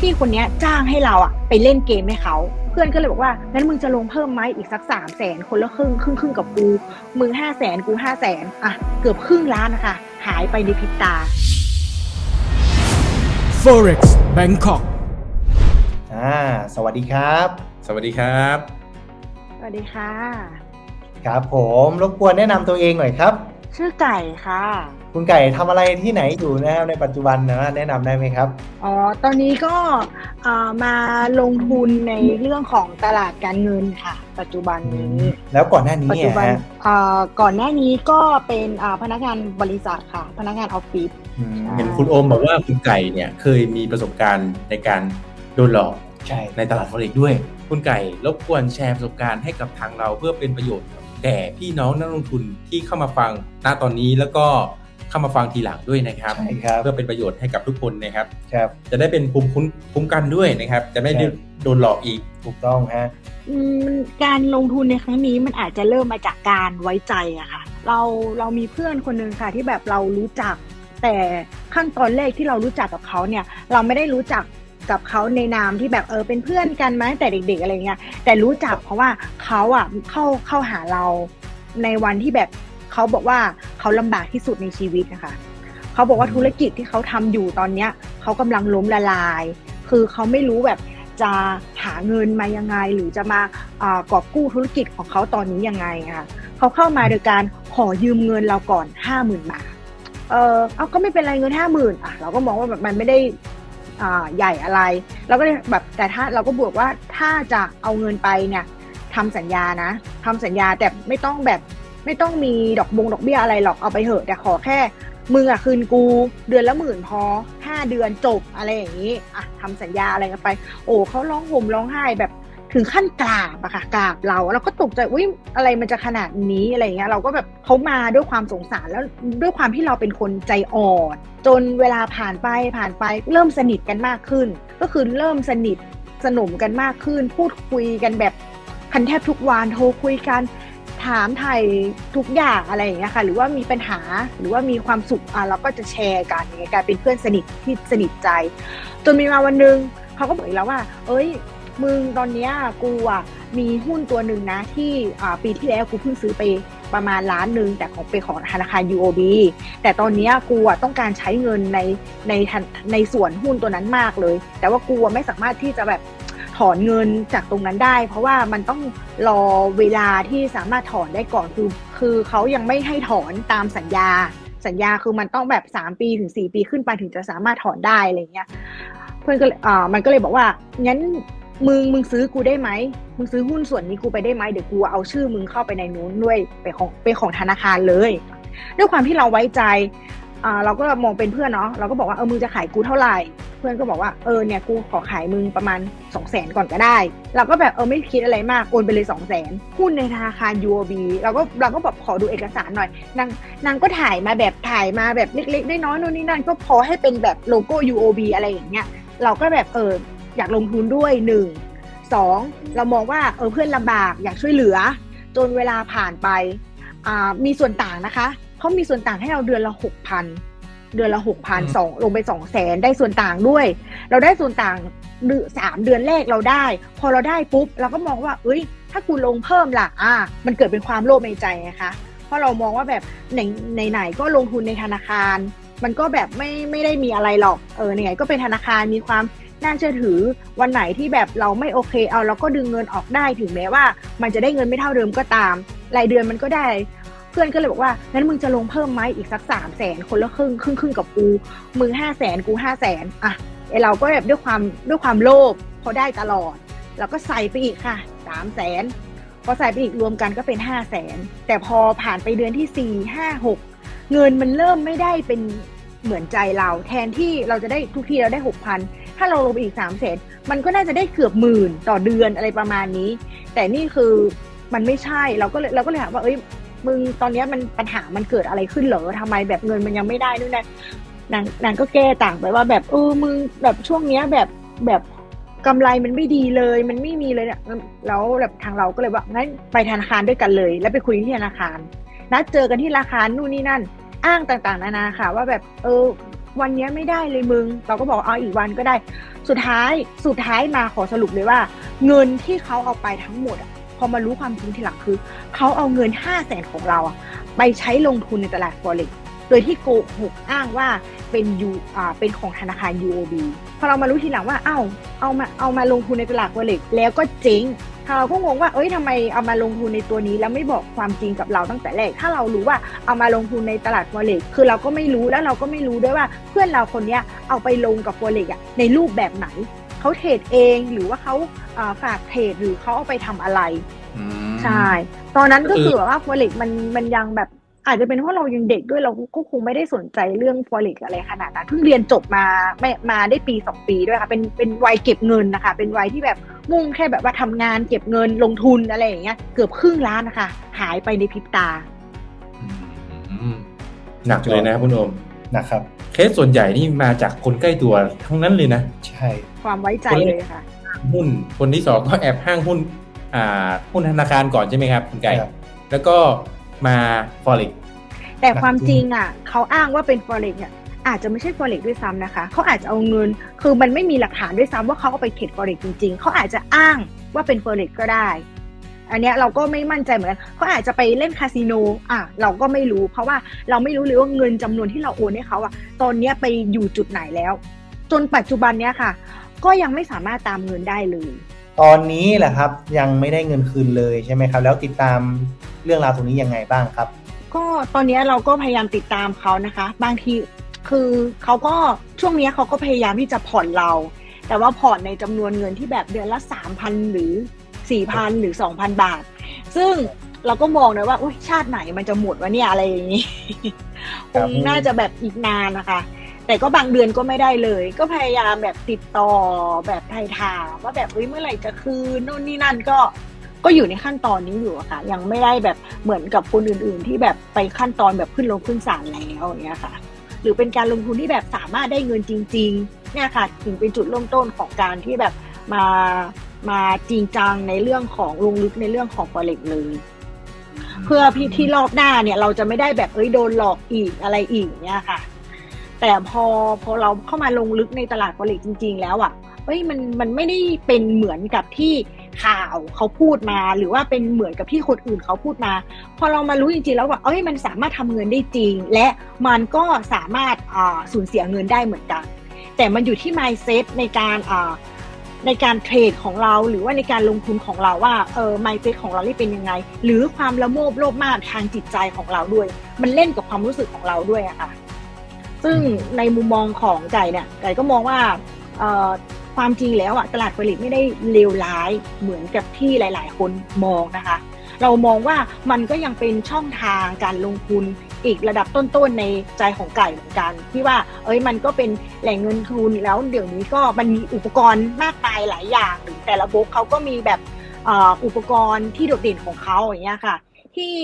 พี่คนเนี้ยจ้างให้เราอะไปเล่นเกมให้เขา เพื่อนก็เลยบอกว่างั้นมึงจะลงเพิ่มไหมอีกสักสามแสนคนละครึ่งครึ่งครึ่งกับกู มึงห้าแสนกูห้าแสนอะเกือบครึ่งล้านนะคะหายไปในพริบตา Forex Bangkok อ่าสวัสดีครับ สวัสดีครับ สวัสดีค่ะ ครับผมรบกวนแนะนำตัวเองหน่อยครับ ชื่อไก่ค่ะ คุณไก่ทำอะไรที่ไหนอยู่นะครับในปัจจุบันนะแนะนำได้ไหมครับ อ๋อ ตอนนี้ก็เอ่อมาลงทุนในเรื่องของตลาดการเงินค่ะ ปัจจุบันนี้ แล้วก่อนหน้านี้ปัจเนี่จุยบันฮะเอ่อก่อนหน้านี้ก็เป็นอ่าพนักงานบริษัทค่ะ พนักงานออฟฟิศ อืมใช่เห็นคุณโอมบอกว่าคุณไก่เนี่ยเคยมีประสบการณ์ในการโดนหลอกใช่ ในตลาดฟอเร็กด้วย คุณไก่รบกวนแชร์ประสบการณ์ให้กับทางเราเพื่อเป็นประโยชน์แก่พี่น้องนักลงทุนที่เข้ามาฟังณตอนนี้แล้วก็ เข้ามาฟังทีหลังด้วยนะครับ ใช่ครับเพื่อเป็นประโยชน์ให้กับทุกคนนะครับ ครับจะได้เป็นภูมิคุ้มคุ้มกันด้วยนะครับ จะไม่ได้ครับโดนหลอกอีกถูกต้องฮะอืมการลงทุนในครั้งนี้มันอาจจะเริ่มมาจากการไว้ใจอะค่ะ เราเรามีเพื่อนคนหนึ่งค่ะ ที่แบบเรารู้จัก แต่ขั้นตอนแรกที่เรารู้จักกับเขาเนี่ย เราไม่ได้รู้จักกับเขาในนามที่แบบเออเป็นเพื่อนกันมาตั้งแต่เด็ก ๆ อะไรเงี้ยแต่รู้จักเพราะว่าเขาอะเข้าเข้าหาเราในวันที่แบบ เขาบอกว่าเขาลำบากที่สุดในชีวิตนะคะเขาบอกว่าธุรกิจที่เขาทำอยู่ตอนเนี้ยเขากำลังล้มละลาย คือเขาไม่รู้แบบจะหาเงินมายังไง หรือจะมาอากอบกู้ธุรกิจของเขาตอนนี้ยังไงค่ะเขาเข้ามาโดยการขอยืมเงินเราก่อนห้าหมื่นบาทเออเอาก็ไม่เป็นไรเงินห้าหมื่นอะเราก็มองว่าแบบมันไม่ได้อ่าใหญ่อะไรเราก็เลยแบบแต่ถ้าเราก็บวกว่าถ้าจะเอาเงินไปเนี่ยทำสัญญานะทำสัญญาแต่ไม่ต้องแบบ ไม่ต้องมีดอกบงดอกเบี้ยอะไรหรอกเอาไปเถอะ แต่ขอแค่มึงอะคืนกู เดือนละหมื่นพอห้าเดือนจบอะไรอย่างนี้อะทำสัญญาอะไรกันไป โอ้เขาร้องห่มร้องไห้แบบถึงขั้นกราบอะค่ะกราบเราเราก็ตกใจอุ้ยอะไรมันจะขนาดนี้อะไรอย่างเงี้ยเราก็แบบเขามาด้วยความสงสารแล้วด้วยความที่เราเป็นคนใจอ่อนจนเวลาผ่านไปผ่านไปเริ่มสนิทกันมากขึ้น ก็คือเริ่มสนิทสนมกันมากขึ้น พูดคุยกันแบบกันแทบทุกวันโทรคุยกัน ถามไทยทุกอย่างอะไรอย่างเงี้ยค่ะ หรือว่ามีปัญหาหรือว่ามีความสุขอะเราก็จะแชร์กันอย่างเงี้ยกลายเป็นเพื่อนสนิทที่สนิทใจ จนมีมาวันหนึ่งเขาก็บอกอีกแล้วว่า เอ้ย มึงตอนเนี้ยกูอะมีหุ้นตัวหนึ่งนะที่อ่าปีที่แล้วกูเพิ่งซื้อไปประมาณล้านหนึ่งแต่ของเป็นของธนาคาร UOB แต่ตอนเนี้ยกูอะต้องการใช้เงินในในทันในส่วนหุ้นตัวนั้นมากเลย แต่ว่ากูอะไม่สามารถที่จะแบบ ถอนเงินจากตรงนั้นได้ เพราะว่ามันต้องรอเวลาที่สามารถถอนได้ก่อนคือคือเขายังไม่ให้ถอนตามสัญญา สัญญาคือมันต้องแบบ 3 ปีถึง 4 ปีขึ้นไปถึงจะสามารถถอนได้อะไรเงี้ยเพื่อนก็เลยอ่ามันก็เลยบอกว่างั้นมึงมึงซื้อกูได้ไหมมึงซื้อหุ้นส่วนนี้กูไปได้ไหมเดี๋ยวกูเอาชื่อมึงเข้าไปในนู้นด้วยเป็นของเป็นของธนาคารเลย ด้วยความที่เราไว้ใจอ่าเราก็มองเป็นเพื่อนเนาะเราก็บอกว่าเออมึงจะขายกูเท่าไหร่ เพื่อนก็บอกว่าเออเนี่ยกูขอขายมึงประมาณ2 0 0แสนก่อนก็ได้ เราก็แบบเออไม่คิดอะไรมากโอนไปเลย 2 0 0แสนหุ้นในธนาคาร UOB เราก็เราก็แบบขอดูเอกสารหน่อยนางนางก็ถ่ายมาแบบถ่ายมาแบบเล็กๆน้อยๆนู่นนี่นั่นก็พอให้เป็นแบบโลโก้ UOB อะไรอย่างเงี้ยเราก็แบบเอออยากลงทุนด้วยหนึ่งสองเรามองว่าเออเพื่อนลำบากอยากช่วยเหลือ จนเวลาผ่านไปมีส่วนต่างนะคะเขามีส่วนต่างให้เราเดือนละหกพัน เดือนละหกพันอืมสองลงไปสองแสนได้ส่วนต่างด้วย เราได้ส่วนต่างเดือนสามเดือนแรกเราได้ พอเราได้ปุ๊บ เราก็มองว่า เอ้ย ถ้ากูลงเพิ่มล่ะอ่า มันเกิดเป็นความโลภในใจนะคะเพราะเรามองว่าแบบไหนไหนๆก็ลงทุนในธนาคาร มันก็แบบไม่ไม่ได้มีอะไรหรอกเออไหนๆก็เป็นธนาคารมีความน่าเชื่อถือวันไหนที่แบบเราไม่โอเคเอาเราก็ดึงเงินออกได้ถึงแม้ว่า มันจะได้เงินไม่เท่าเดิมก็ตามรายเดือนมันก็ได้ เพื่อนก็เลยบอกว่างั้นมึงจะลงเพิ่มไหมอีกสักสามแสนคนละครึ่งครึ่งครึ่งกับกูมึงห้าแสนกูห้าแสนอะไอเราก็แบบด้วยความด้วยความโลภพอได้ตลอด เราก็ใส่ไปอีกค่ะสามแสนพอใส่ไปอีกรวมกันก็เป็นห้าแสนแต่พอผ่านไปเดือนที่สี่ห้าหกเงินมันเริ่มไม่ได้เป็นเหมือนใจเรา แทนที่เราจะได้ทุกทีเราได้หกพันถ้าเราลงไปอีกสามแสนมันก็น่าจะได้เกือบหมื่นต่อเดือนอะไรประมาณนี้ แต่นี่คือมันไม่ใช่เราก็เลยเราก็เลยถามว่าเอ้ย มึงตอนนี้มันปัญหามันเกิดอะไรขึ้นเหรอทำไมแบบเงินมันยังไม่ได้นู่นนั่นนางนางก็แก้ต่างไปว่าแบบเออมึงแบบช่วงเนี้ยแบบแบบกำไรมันไม่ดีเลย มันไม่มีเลยเนี่ยแล้วแบบทางเราก็เลยว่างั้นไปธนาคารด้วยกันเลย แล้วไปคุยที่ธนาคารนัดเจอกันที่ธนาคารนู่นนี่นั่น อ้างต่างๆ นานาค่ะ ว่าแบบเออวันนี้ไม่ได้เลยมึง เราก็บอกเอาอีกวันก็ได้ สุดท้ายสุดท้ายมาขอสรุปเลยว่า เงินที่เขาเอาไปทั้งหมดอะ พอมารู้ความจริงทีหลังคือ เขาเอาเงินห้าแสนของเราอะไปใช้ลงทุนในตลาด forex โดยที่โกหกอ้างว่าเป็นยูอ่าเป็นของธนาคาร UOB พอเรามารู้ทีหลังว่าเอ้าเอามาเอามาลงทุนในตลาด forex แล้วก็เจ๊งเราก็งงว่าเอ้ยทำไมเอามาลงทุนในตัวนี้แล้วไม่บอกความจริงกับเราตั้งแต่แรก ถ้าเรารู้ว่าเอามาลงทุนในตลาด forex คือเราก็ไม่รู้แล้วเราก็ไม่รู้ด้วยว่าเพื่อนเราคนนี้เอาไปลงกับ forex อะในรูปแบบไหน เขาเทรดเองหรือว่าเขาอ่าฝากเทรดหรือเขาเอาไปทำอะไรอืมใช่ตอนนั้นก็ก็คือคือแบบว่าฟอเร็กมันมันยังแบบอาจจะเป็นเพราะเรายังเด็กด้วยเราก็คงไม่ได้สนใจเรื่องฟอเร็กอะไรขนาดนั้นเพิ่งเรียนจบมาไม่มาได้ปีสองปีด้วยค่ะเป็นเป็นวัยเก็บเงินนะคะ เป็นวัยที่แบบมุ่งแค่แบบว่าทำงานเก็บเงินลงทุนอะไรอย่างเงี้ยเกือบครึ่งล้านนะคะ หายไปในพริบตาอืมหนักเลยนะคุณโอมนะครับ เคสส่วนใหญ่นี่มาจากคนใกล้ตัวทั้งนั้นเลยนะ ใช่ ความไว้ใจเลยค่ะหุ้นคนที่สองก็แอบห้างหุ้นอ่าหุ้นธนาคารก่อนใช่ไหมครับคุณไก่ครับแล้วก็มาฟอเร็กแต่ความจริงอะเขาอ้างว่าเป็น forex เนี่ยอาจจะไม่ใช่ forex ด้วยซ้ำนะคะเขาอาจจะเอาเงิน คือมันไม่มีหลักฐานด้วยซ้ำว่าเขาเอาไปเทรด forex จริงๆเขาอาจจะอ้างว่าเป็น forex ก็ได้ อันเนี้ยเราก็ไม่มั่นใจเหมือนกันเขาอาจจะไปเล่นคาสิโนอะเราก็ไม่รู้ เพราะว่าเราไม่รู้เลยว่าเงินจำนวนที่เราโอนให้เขาอะตอนเนี้ยไปอยู่จุดไหนแล้ว จนปัจจุบันเนี้ยค่ะ ก็ยังไม่สามารถตามเงินได้เลย ตอนนี้แหละครับยังไม่ได้เงินคืนเลยใช่ไหมครับ แล้วติดตามเรื่องราวตรงนี้ยังไงบ้างครับ ก็ตอนเนี้ยเราก็พยายามติดตามเขานะคะ บางทีคือเขาก็ช่วงเนี้ยเขาก็พยายามที่จะผ่อนเรา แต่ว่าผ่อนในจำนวนเงินที่แบบเดือนละสามพันหรือ สี่พันหรือสองพันบาท ซึ่งเราก็มองนะว่าอุ๊ยชาติไหนมันจะหมดวะเนี่ยอะไรอย่างนี้คครับงน่าจะแบบอีกนานนะคะ แต่ก็บางเดือนก็ไม่ได้เลย ก็พยายามแบบติดต่อแบบไทยถามว่าแบบเฮ้ยเมื่อไหร่จะคืนโน่นนี่นั่นก็ก็อยู่ในขั้นตอนนี้อยู่อะค่ะ ยังไม่ได้แบบเหมือนกับคนอื่น ๆ ที่แบบไปขั้นตอนแบบขึ้นลงขึ้นศาลแล้วอย่างเงี้ยค่ะ หรือเป็นการลงทุนที่แบบสามารถได้เงินจริง ๆ เนี่ยค่ะถึงเป็นจุดเริ่มต้นของการที่แบบมา มาจริงจังในเรื่องของลงลึกในเรื่องของ forex เลย เพื่อพี่ที่รอบหน้าเนี่ย เราจะไม่ได้แบบเอ้ยโดนหลอกอีกอะไรอีกเนี่ยค่ะ แต่พอพอเราเข้ามาลงลึกในตลาด forex จริง ๆ แล้วอะเอ้ยมันมันไม่ได้เป็นเหมือนกับที่ข่าวเขาพูดมา หรือว่าเป็นเหมือนกับที่คนอื่นเขาพูดมา พอเรามารู้จริงๆแล้วว่าเอ้ยมันสามารถทำเงินได้จริง และมันก็สามารถอ่าสูญเสียเงินได้เหมือนกัน แต่มันอยู่ที่ mindset ในการอ่า ในการเทรดของเราหรือว่าในการลงทุนของเราว่าเออไมเซ็ตของเรานี่เป็นยังไง หรือความละโมบโลภมากทางจิตใจของเราด้วย มันเล่นกับความรู้สึกของเราด้วยอะค่ะซึ่งในมุมมองของไก่เนี่ยไก่ก็มองว่าเออความจริงแล้วอะตลาดผลิตไม่ได้เลวร้ายเหมือนกับที่หลาย ๆ คนมองนะคะ เรามองว่ามันก็ยังเป็นช่องทางการลงทุนอีกระดับต้นๆในใจของไก่เหมือนกัน ที่ว่าเอ้ยมันก็เป็นแหล่งเงินทุนแล้วเดี๋ยวนี้ก็มันมีอุปกรณ์มากมายหลายอย่างหรือแต่ละบล็อกเขาก็มีแบบเอ่ออุปกรณ์ที่โดดเด่นของเขาอย่างเงี้ยค่ะ ที่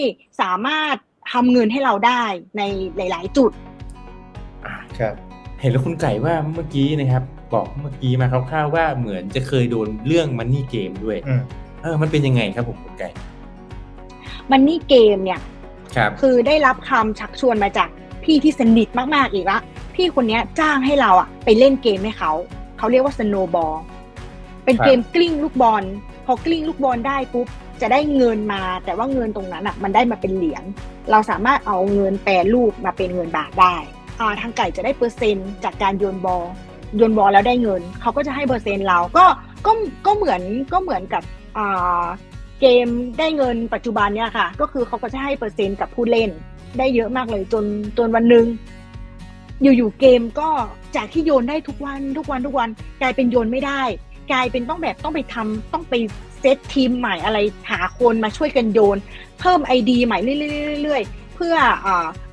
สามารถทำเงินให้เราได้ในหลาย ๆ จุดอ่าครับเห็นแล้วคุณไก่ว่าเมื่อกี้นะครับ บอกเมื่อกี้มาคร่าวๆว่าเหมือนจะเคยโดนเรื่องมันนี่เกมด้วยอืมเออมันเป็นยังไงครับผมคุณไก่ มันนี่เกมเนี่ยครับคือได้รับคำชักชวนมาจากพี่ที่สนิทมากๆอีกละพี่คนเนี้ยจ้างให้เราอะไปเล่นเกมให้เขา เขาเรียกว่าสโนบอลเป็นครับเกมกลิ้งลูกบอล พอกลิ้งลูกบอลได้ปุ๊บจะได้เงินมา แต่ว่าเงินตรงนั้นอะมันได้มาเป็นเหรียญเราสามารถเอาเงินแปรรูปมาเป็นเงินบาทได้อ่าทางไก่จะได้เปอร์เซ็นต์จากการโยนบอลโยนบอลแล้วได้เงิน เขาก็จะให้เปอร์เซ็นต์เราก็ก็ก็เหมือนก็เหมือนกับอ่า เกมได้เงินปัจจุบันเนี่ยค่ะ ก็คือเขาก็จะให้เปอร์เซ็นต์กับผู้เล่น ได้เยอะมากเลยจนจนวันหนึ่งอยู่ๆเกมก็จากที่โยนได้ทุกวันทุกวันทุกวันกลายเป็นโยนไม่ได้ กลายเป็นต้องแบบต้องไปทำต้องไปเซตทีมใหม่อะไรหาคนมาช่วยกันโยน เพิ่มไอดีใหม่เรื่อยๆเพื่อ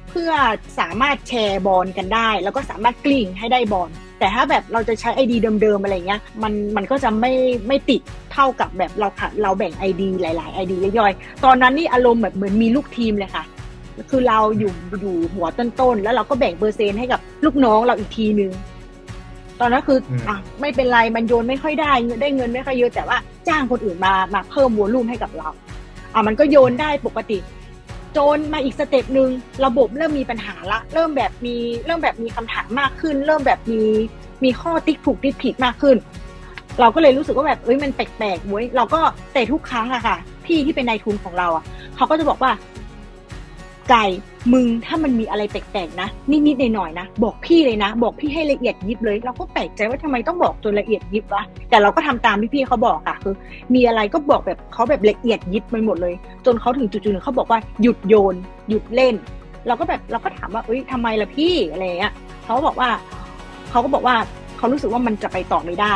เพื่อสามารถแชร์บอลกันได้ แล้วก็สามารถกลิ้งให้ได้บอล แต่ถ้าแบบเราจะใช้ไอดีเดิมๆอะไรเงี้ยมันมันก็จะไม่ไม่ติดเท่ากับแบบเราค่ะเราแบ่งไอดีหลายๆไอดีย่อยๆตอนนั้นนี่อารมณ์แบบเหมือนมีลูกทีมเลยค่ะคือเราอยู่อยู่หัวต้นๆแล้วเราก็แบ่งเปอร์เซ็นต์ให้กับลูกน้องเราอีกทีนึงตอนนั้นคืออืมอะไม่เป็นไรมันโยนไม่ค่อยได้เงินได้เงินไม่ค่อยเยอะแต่ว่าจ้างคนอื่นมามาเพิ่มวอลลุ่มให้กับเราอะมันก็โยนได้ปกติ จนมาอีกสเต็ปหนึ่งระบบเริ่มมีปัญหาละ เริ่มแบบมีเริ่มแบบมีคำถามมากขึ้น เริ่มแบบมีมีข้อติ๊กถูกติ๊กผิดมากขึ้น เราก็เลยรู้สึกว่าแบบเอ้ยมันแปลกๆเว้ยเราก็แต่ทุกครั้งอะค่ะ พี่ที่เป็นนายทุนของเราอะเขาก็จะบอกว่า ไก่มึงถ้ามันมีอะไรแปลกๆนะนิดๆหน่อยๆนะ บอกพี่เลยนะ บอกพี่ให้ละเอียดยิบเลย เราก็แปลกใจว่าทำไมต้องบอกจนละเอียดยิบวะแต่เราก็ทำตามที่พี่เขาบอกค่ะคือ มีอะไรก็บอกแบบเขาแบบละเอียดยิบไปหมดเลย จนเขาถึงจุดๆหนึ่งเขาบอกว่าหยุดโยน หยุดเล่น เราก็แบบเราก็ถามว่าเอ้ยทำไมล่ะพี่อะไรอย่างเงี้ยเขาก็บอกว่าเขาก็บอกว่าเขารู้สึกว่ามันจะไปต่อไม่ได้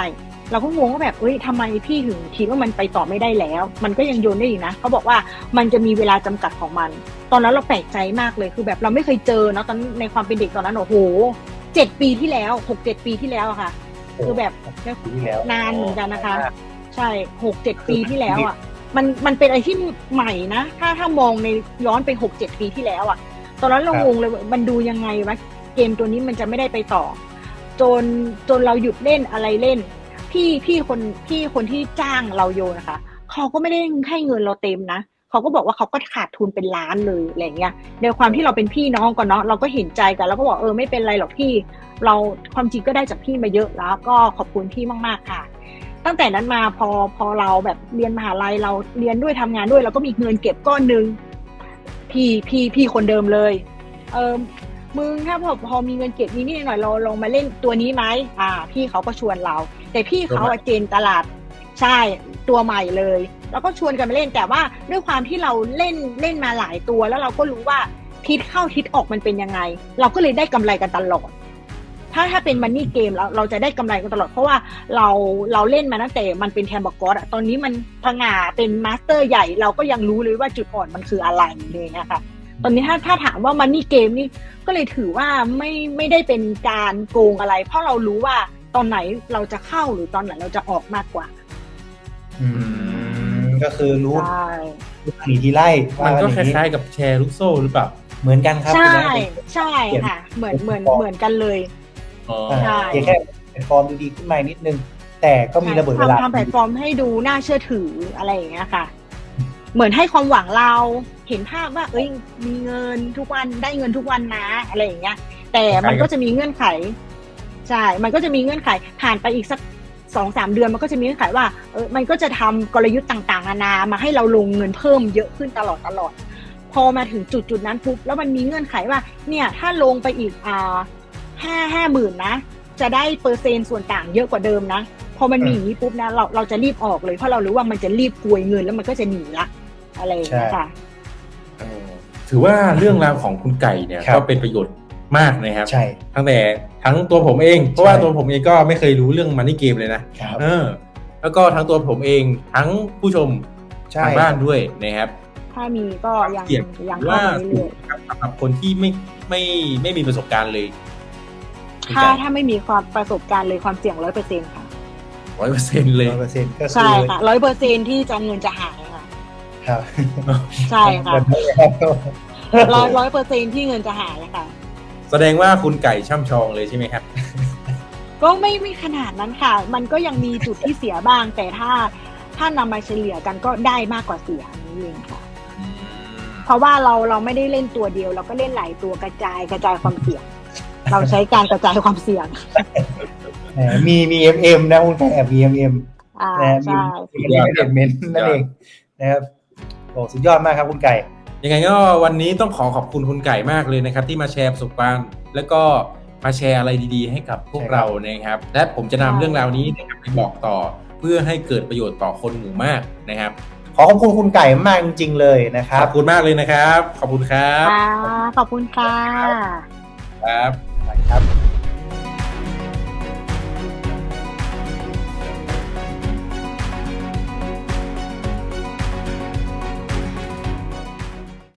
เราก็งงว่าแบบเอ้ยทำไมพี่ถึงคิดว่ามันไปต่อไม่ได้แล้ว มันก็ยังโยนได้อีกนะเขาบอกว่ามันจะมีเวลาจำกัดของมัน ตอนนั้นเราแปลกใจมากเลยคือแบบเราไม่เคยเจอเนาะตอนในความเป็นเด็กตอนนั้นโอ้โหเจ็ดปีที่แล้วหกเจ็ดปีที่แล้วอะค่ะ คือแบบปีที่แล้วนานเหมือนกันนะคะ ใช่หกเจ็ดปีที่แล้วอะมันมันเป็นอะไรที่ใหม่นะ ถ้าถ้ามองในย้อนไปหกเจ็ดปีที่แล้วอะ ตอนนั้นเราครับงงเลยว่ามันดูยังไงวะเกมตัวนี้มันจะไม่ได้ไปต่อ จนจนเราหยุดเล่นอะไรเล่น พี่พี่คนพี่คนที่จ้างเราโยนนะคะเขาก็ไม่ได้ให้เงินเราเต็มนะเขาก็บอกว่าเขาก็ขาดทุนเป็นล้านเลยอะไรเงี้ยในความที่เราเป็นพี่น้องกันเนาะเราก็เห็นใจกันแล้วก็บอกเออไม่เป็นไรหรอกพี่ เราความจริงก็ได้จากพี่มาเยอะแล้ว ก็ขอบคุณพี่มากๆค่ะ ตั้งแต่นั้นมาพอพอเราแบบเรียนมหาลัยเราเรียนด้วยทำงานด้วยเราก็มีเงินเก็บก้อนหนึ่งพี่พี่พี่คนเดิมเลย เออ มึงถ้าพอพอมีเงินเก็บนิดๆหน่อยๆเราลองมาเล่นตัวนี้ไหมอ่า พี่เขาก็ชวนเรา แต่พี่เขาอะเจนตลาดใช่ตัวใหม่เลย แล้วก็ชวนกันมาเล่นแต่ว่าด้วยความที่เราเล่นเล่นมาหลายตัว แล้วเราก็รู้ว่าทิศเข้าทิศออกมันเป็นยังไง เราก็เลยได้กำไรกันตลอด ถ้าถ้าเป็นมันนี่เกมเราเราจะได้กำไรกันตลอด เพราะว่าเราเราเล่นมาตั้งแต่มันเป็นแทมบกอสอะตอนนี้มันผงาเป็นมาสเตอร์ใหญ่เราก็ยังรู้เลยว่าจุดอ่อนมันคืออะไรเลยนะคะ ตอนนี้ถ้าถ้าถามว่ามันนี่เกมนี่ก็เลยถือว่าไม่ไม่ได้เป็นการโกงอะไร เพราะเรารู้ว่าตอนไหนเราจะเข้าหรือตอนไหนเราจะออกมากกว่า อืมก็คือรู้ใช่รู้หนีทีไล่มันก็ว่คอย่งล้ายๆกับแชร์ลูกโซ่หรือเปล่าเหมือนกันครับใช่คุณแม่ใช่ค่ะ เหมือนเหมือนเหมือนกันเลยอ๋ออ่าใช่เพียงแค่แพลตฟอร์มดูดีขึ้นมานิดนึง แต่ก็มีระเบิดเวลาทำทำแพลตฟอร์มให้ดูน่าเชื่อถืออะไรอย่างเงี้ยค่ะ เหมือนให้ความหวังเรา เห็นภาพว่า เอ้ยมีเงินทุกวันได้เงินทุกวันนะอะไรอย่างเงี้ย แต่มันก็จะมีเงื่อนไขใช่มันก็จะมีเงื่อนไขผ่านไปอีกสักสองสามเดือนมันก็จะมีเงื่อนไขว่าเออมันก็จะทำกลยุทธ์ต่างๆนานามาให้เราลงเงินเพิ่มเยอะขึ้นตลอดตลอด พอมาถึงจุดจุดๆนั้นปุ๊บแล้วมันมีเงื่อนไขว่า เนี่ยถ้าลงไปอีกอ่าห้าห้าหมื่นนะ จะได้เปอร์เซ็นต์ส่วนต่างเยอะกว่าเดิมนะพอมันมีอย่างนี้ปุ๊บนะเราเราจะรีบออกเลยเพราะเรารู้ว่ามันจะรีบกวยเงินแล้วมันก็จะหนีละอะไรอย่างเงี้ยค่ะเออ ถือว่าเรื่องราวของคุณไก่เนี่ยครับ ก็เป็นประโยชน์มากนะครับ ใช่ ทั้งแต่ทั้งตัวผมเอง เพราะว่าใช่ตัวผมเองก็ไม่เคยรู้เรื่องมันนี่เกมเลยนะครับ เออ แล้วก็ทั้งตัวผมเองทั้งผู้ชมใช่ทางบ้านด้วยนะครับ ถ้ามีก็ยังเสี่ยงยังหรือเข้าว่ามาเรื่อยครับสำหรับคนที่ไม่ไม่ไม่มีประสบการณ์เลยๆถ้าถ้าไม่มีความประสบการณ์เลยความเสี่ยงร้อยเปอร์เซ็นต์ค่ะ ร้อยเปอร์เซ็นต์เลย ร้อยเปอร์เซ็นต์ก็คืใช่อค่ะร้อยเปอร์เซ็นที่จะเงินจะหายค่ะ ครับใช่ค่ะแบบนี้ครับร้อยร้อยเปอร์เซ็นที่เงินจะหายค่ะ แสดงว่าคุณไก่ช่ำชองเลยใช่ไหมครับ ก็ไม่ไม่ขนาดนั้นค่ะ มันก็ยังมีจุดที่เสียบ้าง แต่ถ้าถ้านำมาเฉลี่ยกันก็ได้มากกว่าเสียอันนี้เองค่ะ เพราะว่าเราเราไม่ได้เล่นตัวเดียว เราก็เล่นหลายตัวกระจายกระจายความเสี่ยง เราใช้การกระจายความเสี่ยงแหมมีมีเอ็มเอ็มนะคุณแม่มีเอ็มเอ็มอ่านะมีใช่มีเดนเมนนั่นเองนะครับโอ้สุดยอดมากครับคุณไก่ ยังไงก็วันนี้ต้องขอขอบคุณคุณไก่มากเลยนะครับ ที่มาแชร์ประสบการณ์ แล้วก็มาแชร์อะไรดีๆ ให้กับพวกใช่ครับเรานะครับ และผมจะนำเรื่องราวนี้นะครับไปบอกต่อเพื่อให้เกิดประโยชน์ต่อคนหมู่มากนะครับ ขอขอบคุณคุณไก่มากจริงๆเลยนะคขรับอบคุณมากเลยนะครับ ขอบคุณครับค่ะขอบคุณค่ะครับ